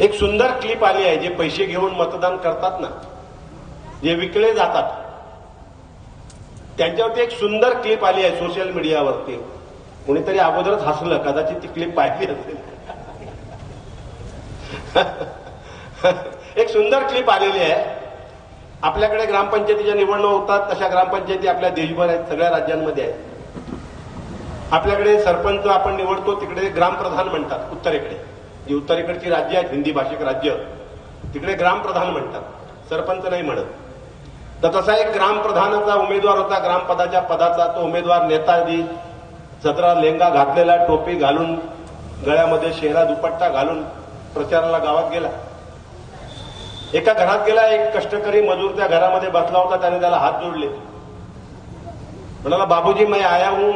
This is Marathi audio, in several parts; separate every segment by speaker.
Speaker 1: एक सुंदर क्लिप आली आहे जे पैसे घेऊन मतदान करतात ना जे विकले जातात. त्यांच्यावरती एक सुंदर क्लिप आली आहे सोशल मीडियावरती कोणीतरी अगोदरच हसलं कदाचित ती क्लिप पाहिली असेल. एक सुंदर क्लिप आलेली आहे. आपल्याकडे ग्रामपंचायतीच्या निवडणूक होतात तशा ग्रामपंचायती आपल्या देशभर आहेत सगळ्या राज्यांमध्ये आहेत. आपल्याकडे सरपंच आपण निवडतो तिकडे ग्रामप्रधान म्हणतात उत्तरेकडे. जी उत्तरेकडची राज्य आहेत हिंदी भाषिक राज्य तिकडे ग्रामप्रधान म्हणतात. सरपंच नाही म्हणत. तर तसा एक ग्रामप्रधानाचा उमेदवार होता ग्रामपदाच्या पदाचा तो उमेदवार नेताजी सदरा लेंगा घातलेला टोपी घालून गळ्यामध्ये शेरा दुपट्टा घालून प्रचाराला गावात गेला. एका घरात गेला एक कष्टकरी मजूर त्या घरामध्ये बसला होता त्याने त्याला हात जोडले. म्हणाला बाबूजी मैं आया हूं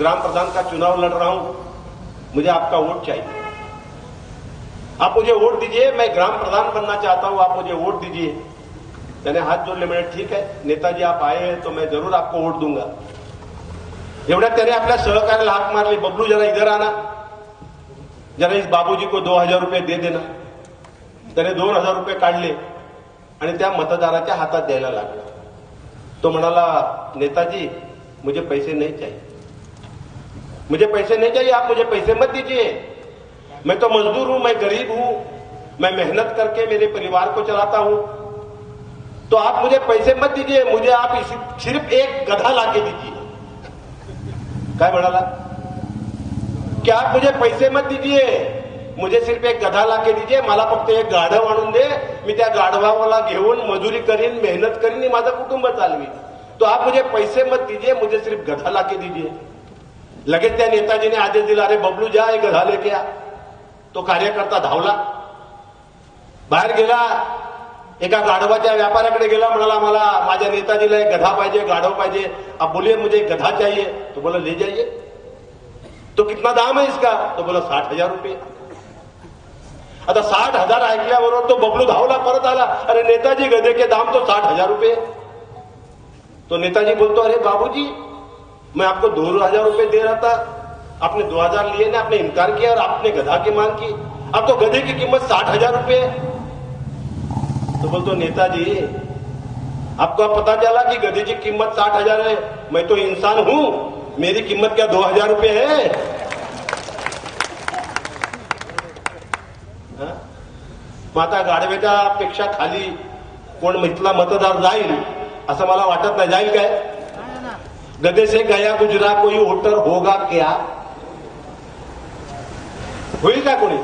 Speaker 1: ग्राम प्रधान का चुनाव लड़ रहा हूं मुझे आपका वोट चाहिए. आप मुझे वोट दीजिए मैं ग्राम प्रधान बनना चाहता हूं आप मुझे वोट दीजिए। त्याने हात जोडले म्हणजे ठीक है? नेताजी आप आए हैं तो मैं जरूर आपको वोट दूंगा। एवढ्यात त्याने आपल्या सहकार्याला हाक मारली बबलू जरा इधर आना जरा इस बाबूजी को दो हजार रुपये दे देना. त्याने दोन हजार रुपये काढले आणि त्या मतदाराच्या हातात द्यायला लागला. तो म्हणाला नेताजी मुझे पैसे नहीं चाहिए. मुझे पैसे नहीं चाहिए आप मुझे पैसे मत दीजिए. मैं तो मजदूर हूं मैं गरीब हूं मैं मेहनत करके मेरे परिवार को चलाता हूं। तो आप मुझे पैसे मत दीजिए मुझे आप इसी- सिर्फ एक गधा ला के दीजिए। काय म्हणाला क्या आप मुझे पैसे मत दीजिए मुझे सिर्फ एक गधा लाके दीजिए मला फक्त एक गाढव आणून दे मी त्या गाढवाला घेऊन मजुरी करीन मेहनत करीन आणि माझं कुटुंब चालवी तो आप मुझे पैसे मत दीजिए मुझे सिर्फ गधा लाके दीजिए. लगेच त्या नेताजीने आदेश दिला अरे बबलू जा एक गधा लेके आ. तो कार्यकर्ता धावला. बाहेर गेला एका गाढवाच्या व्यापाऱ्याकडे गेला म्हणाला मला माझ्या नेताजीला एक गधा पाहिजे गाढव पाहिजे. आप बोलिए मुझे गधा चाहिए. तो बोला ले जाइए. तो कितना दाम है इसका? तो बोला साठ हजार रुपये. आता साठ हजार ऐकल्याबरोबर तो बबलू धावला परत आला. अरे नेताजी गधे के दाम तो साठ हजार रुपये. तो नेताजी बोलतो अरे बाबूजी मैं आपको दो हजार रुपये दे रहा था आपने दो हज़ार लिए ना आपने इनकार किया और आपने गधा की मांग की। अब तो गधे की कीमत साठ हज़ार रुपये तो बोलतो नेताजी आपको आप पता चला कि गधे की कीमत साठ हज़ार है। मैं तो इंसान हूँ। मेरी कीमत क्या दो हज़ार रुपये है? हा? मग आता गाढवेच्या पेक्षा खाली। कोण मतदार जाईल? असं मला वाटत नाही. जाईल काय? गधे से गया गुजरा कोई वोटर होगा क्या? होईल का कोणी?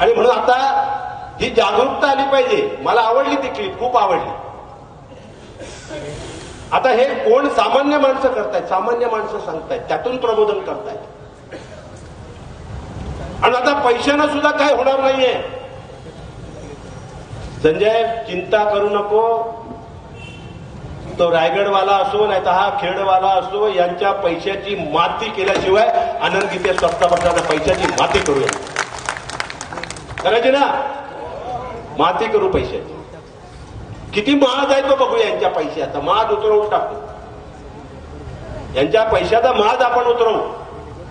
Speaker 1: आणि म्हणून आता ही जागरूकता आली पाहिजे. मला आवडली ती क्लिप खूप आवडली. आता हे कोण सामान्य माणसं करतायत सामान्य माणसं सांगतायत त्यातून प्रबोधन करतायत. आणि आता पैशानं सुद्धा काय होणार नाहीये. संजय चिंता करू नको. तो रायगडवाला असो नाही तर हा खेडवाला असो यांच्या पैशाची माती केल्याशिवाय आनंद गीते स्वस्त पैशाची माती करूया. करायची ना? माती करू पैशाची किती महाग आहे तो बघूया यांच्या पैशाचा महाग उतरवून टाकू. यांच्या पैशाचा महाग आपण उतरवू.